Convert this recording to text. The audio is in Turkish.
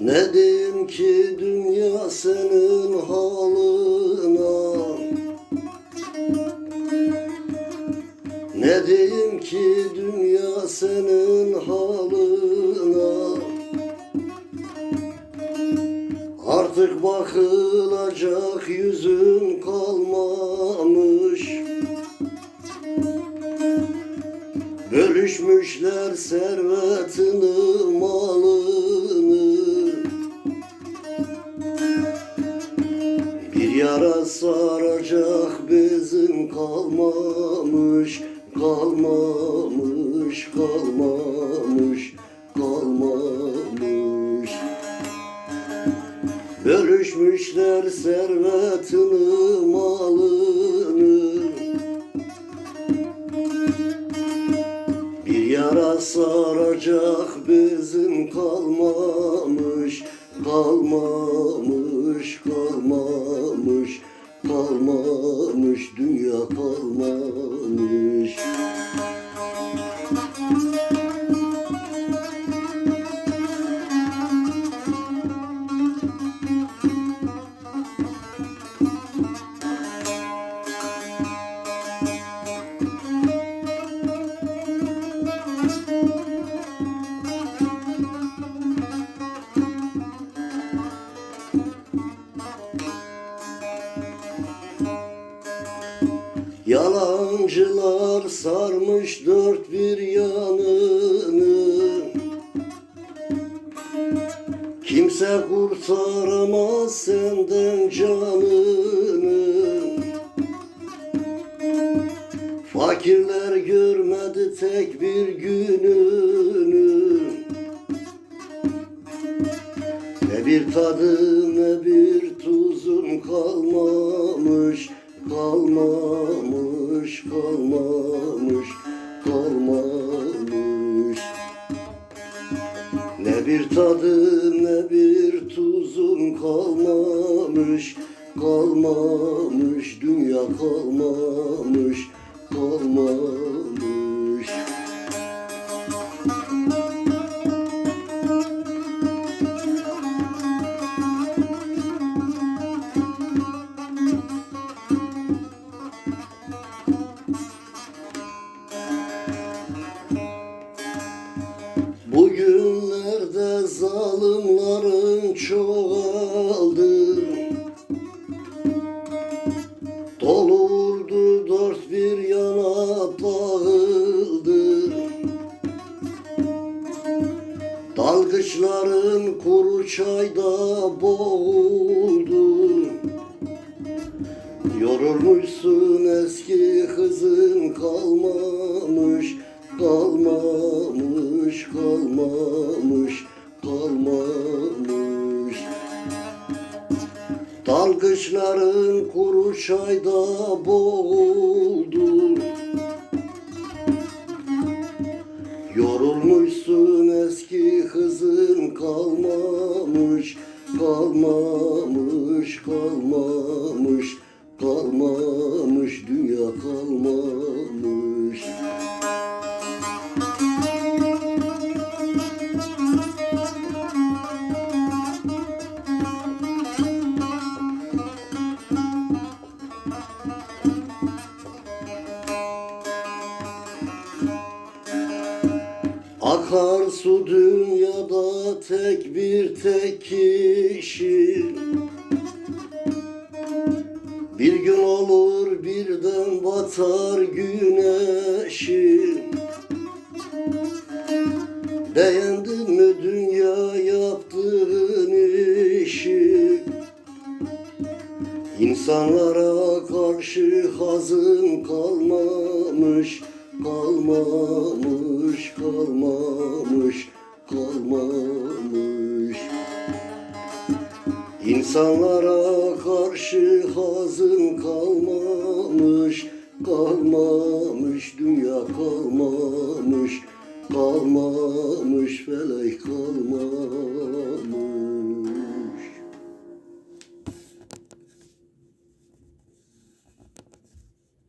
Ne diyeyim ki dünya senin halına? Ne diyeyim ki dünya senin halına? Artık bakılacak yüzün kalmamış. Bölüşmüşler servet yara saracak bezin kalmamış Kalmamış, kalmamış, kalmamış. Bölüşmüşler servetini malını. Bir yara saracak bezin kalmamış Kalmamış, kalmamış, kalmamış Dünya kalmamış Yalancılar sarmış dört bir yanını. Kimse kurtaramaz senden canını. Fakirler görmedi tek bir gününü. Ne bir tadı ne bir tuzun kalmamış Kalmamış, kalmamış, kalmamış. Ne bir tadı ne bir tuzun kalmamış Kalmamış, dünya kalmamış, zalimlerin çoğaldı. Dolurdu dört bir yana dağıldı Dalgıçların kuru çayda boğuldu. Yorulmuşsun eski kızın kalmamış Kalmamış, kalmamış Dalgıçların kuru çayda boğuldu. Yorulmuşsun eski kızın kalmamış Kalmamış, Akarsu dünyada tek bir tek kişi. Bir gün olur birden batar güneşi. Beğendin mi dünya yaptığın işi? İnsanlara karşı hazın kalmamış Kalmamış, kalmamış, kalmamış. İnsanlara karşı hazın kalmamış Kalmamış, dünya kalmamış Kalmamış, felek kalmamış